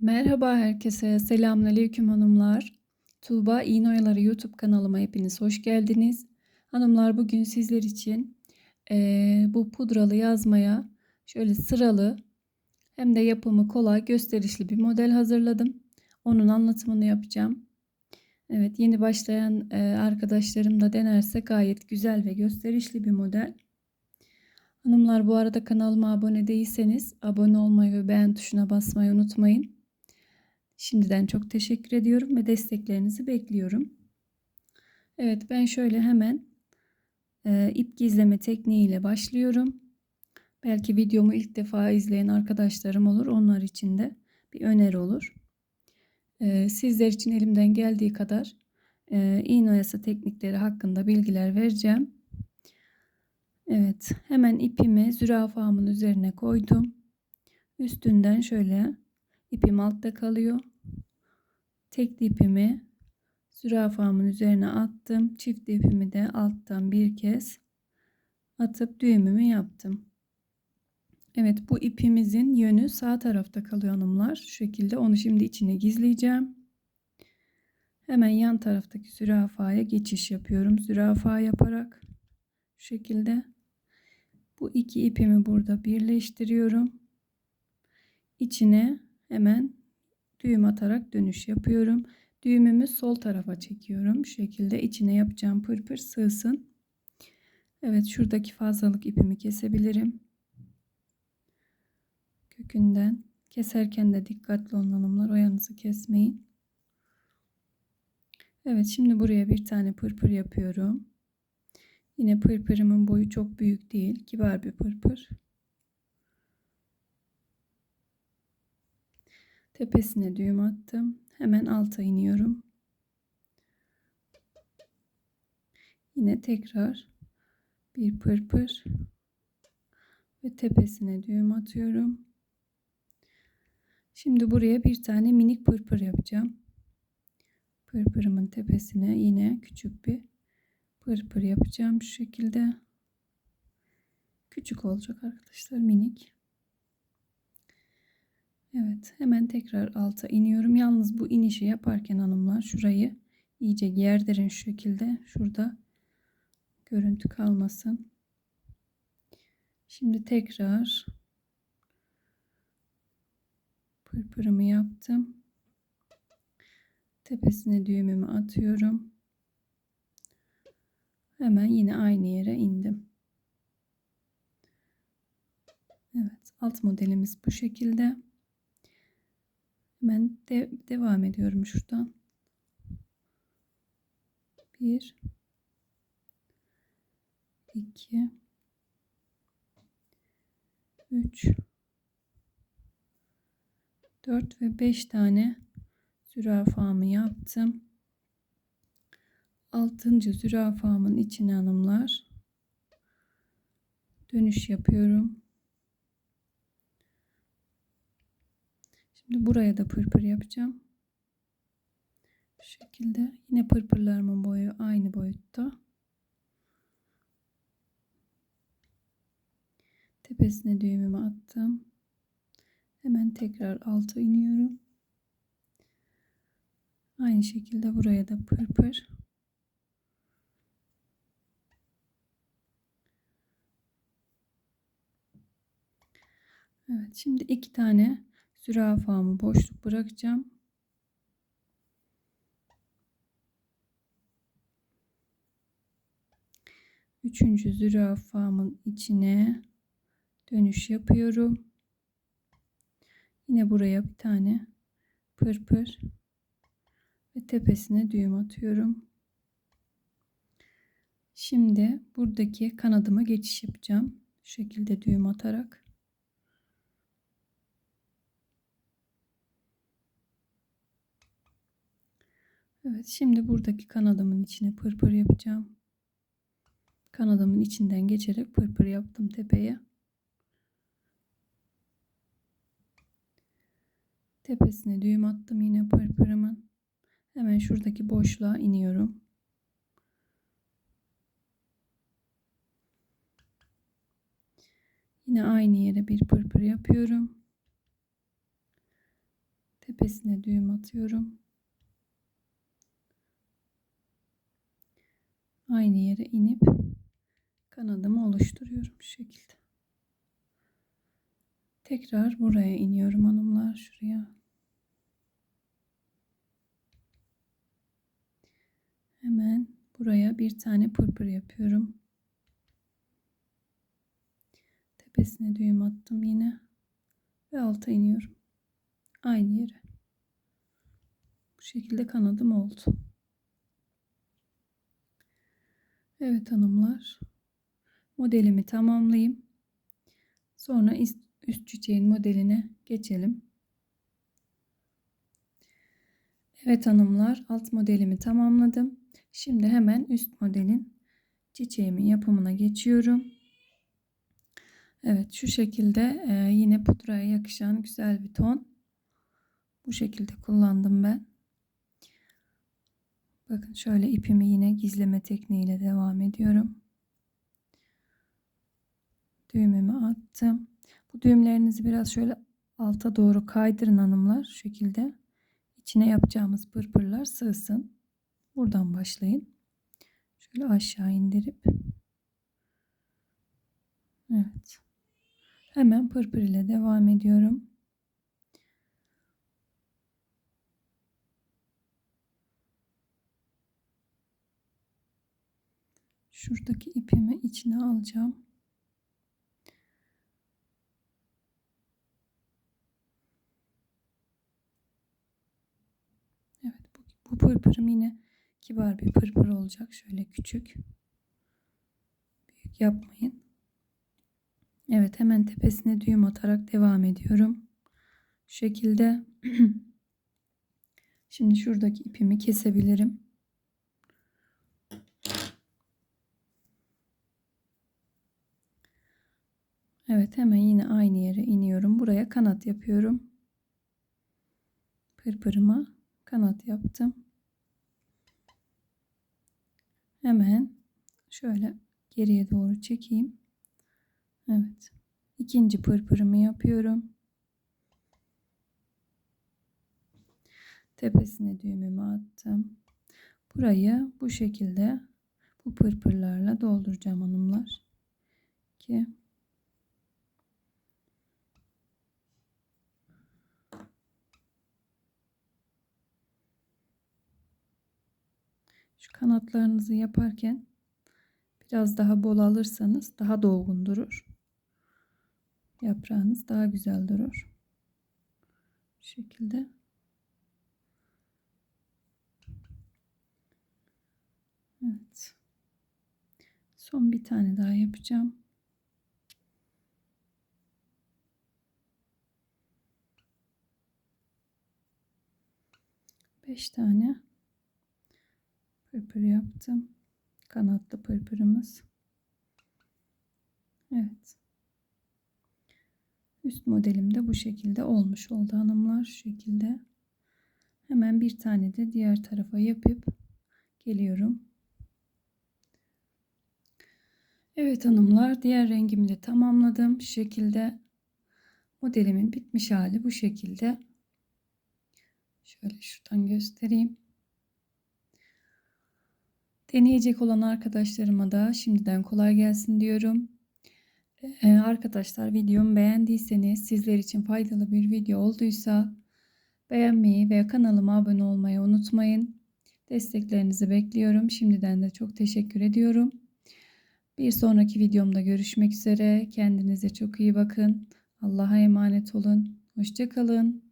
Merhaba herkese, selamünaleyküm hanımlar. Tuğba İğnoyaları YouTube kanalıma hepiniz hoş geldiniz. Hanımlar bugün sizler için eee, bu pudralı yazmaya şöyle sıralı hem de yapımı kolay gösterişli bir model hazırladım. Onun anlatımını yapacağım. Evet yeni başlayan eee, arkadaşlarım da denerse gayet güzel ve gösterişli bir model. Hanımlar bu arada kanalıma abone değilseniz abone olmayı ve beğen tuşuna basmayı unutmayın. Şimdiden çok teşekkür ediyorum ve desteklerinizi bekliyorum. Evet ben şöyle hemen e, ip gizleme tekniğiyle başlıyorum. Belki videomu ilk defa izleyen arkadaşlarım olur. Onlar için de bir öneri olur. E, sizler için elimden geldiği kadar e, iğne oyası teknikleri hakkında bilgiler vereceğim. Evet hemen ipimi zürafamın üzerine koydum. Üstünden şöyle ipim altta kalıyor. Tek ipimi zürafamın üzerine attım. Çift ipimi de alttan bir kez atıp düğümümü yaptım. Evet bu ipimizin yönü sağ tarafta kalıyor hanımlar. Şu şekilde onu şimdi içine gizleyeceğim. Hemen yan taraftaki zürafaya geçiş yapıyorum. Zürafa yaparak şu şekilde bu iki ipimi burada birleştiriyorum. İçine hemen düğüm atarak dönüş yapıyorum. Düğümümü sol tarafa çekiyorum. Şu şekilde içine yapacağım pırpır sığsın. Evet şuradaki fazlalık ipimi kesebilirim. Kökünden keserken de dikkatli olun hanımlar. Oyanızı kesmeyin. Evet şimdi buraya bir tane pırpır yapıyorum. Yine pırpırımın boyu çok büyük değil. Kibar bir pırpır. Tepesine düğüm attım. Hemen alta iniyorum. Yine tekrar bir pırpır ve tepesine düğüm atıyorum. Şimdi buraya bir tane minik pırpır yapacağım. Pırpırımın tepesine yine küçük bir pırpır yapacağım şu şekilde. Küçük olacak arkadaşlar minik. Evet hemen tekrar alta iniyorum. Yalnız bu inişi yaparken hanımlar şurayı iyice gerdirin şu şekilde. Şurada görüntü kalmasın. Şimdi tekrar pırpırımı yaptım. Tepesine düğümümü atıyorum. Hemen yine aynı yere indim. Evet alt modelimiz bu şekilde. Hemen de devam ediyorum şuradan. Bir, iki, üç, dört ve beş tane zürafamı yaptım. Altıncı zürafamın içine hanımlar dönüş yapıyorum. Şimdi buraya da pırpır yapacağım. Şu şekilde. Yine pırpırlarımın boyu aynı boyutta. Tepesine düğümümü attım. Hemen tekrar alta iniyorum. Aynı şekilde buraya da pırpır. Evet şimdi iki tane zürafamı boşluk bırakacağım. Üçüncü zürafamın içine dönüş yapıyorum. Yine buraya bir tane pırpır ve tepesine düğüm atıyorum. Şimdi buradaki kanadıma geçiş yapacağım. Şu şekilde düğüm atarak. Evet şimdi buradaki kanadımın içine pırpır yapacağım. Kanadımın içinden geçerek pırpır yaptım tepeye. Tepesine düğüm attım yine pırpırımın. Hemen şuradaki boşluğa iniyorum. Yine aynı yere bir pırpır yapıyorum. Tepesine düğüm atıyorum. Aynı yere inip kanadımı oluşturuyorum şu şekilde. Tekrar buraya iniyorum hanımlar şuraya. Hemen buraya bir tane pırpır yapıyorum. Tepesine düğüm attım yine ve alta iniyorum. Aynı yere. Bu şekilde kanadım oldu. Evet hanımlar. Modelimi tamamlayayım. Sonra üst çiçeğin modeline geçelim. Evet hanımlar alt modelimi tamamladım. Şimdi hemen üst modelin çiçeğimin yapımına geçiyorum. Evet şu şekilde e, yine pudraya yakışan güzel bir ton. Bu şekilde kullandım ben. Bakın şöyle ipimi yine gizleme tekniğiyle devam ediyorum. Düğümümü attım. Bu düğümlerinizi biraz şöyle alta doğru kaydırın hanımlar. Şu şekilde içine yapacağımız pırpırlar sığsın. Buradan başlayın. Şöyle aşağı indirip Evet. Hemen pırpır ile devam ediyorum. Şuradaki ipimi içine alacağım. Evet bu, bu pırpırım yine kibar bir pırpır olacak. Şöyle küçük. Büyük yapmayın. Evet hemen tepesine düğüm atarak devam ediyorum. Şu şekilde. Şimdi şuradaki ipimi kesebilirim. Evet hemen yine aynı yere iniyorum. Buraya kanat yapıyorum. Pırpırıma kanat yaptım. Hemen şöyle geriye doğru çekeyim. Evet. İkinci pırpırımı yapıyorum. Tepesine düğümümü attım. Burayı bu şekilde bu pırpırlarla dolduracağım hanımlar. Ki Şu kanatlarınızı yaparken biraz daha bol alırsanız daha dolgun durur. Yaprağınız daha güzel durur. Şu şekilde. Evet. Son bir tane daha yapacağım. Beş tane pırpır yaptım. Kanatlı pırpırımız. Evet. Üst modelim de bu şekilde olmuş oldu hanımlar. Şu şekilde. Hemen bir tane de diğer tarafa yapıp geliyorum. Evet hanımlar diğer rengimi de tamamladım. Şu şekilde modelimin bitmiş hali bu şekilde. Şöyle şuradan göstereyim. Deneyecek olan arkadaşlarıma da şimdiden kolay gelsin diyorum. Ee, arkadaşlar videomu beğendiyseniz sizler için faydalı bir video olduysa beğenmeyi ve kanalıma abone olmayı unutmayın. Desteklerinizi bekliyorum. Şimdiden de çok teşekkür ediyorum. Bir sonraki videomda görüşmek üzere. Kendinize çok iyi bakın. Allah'a emanet olun. Hoşçakalın.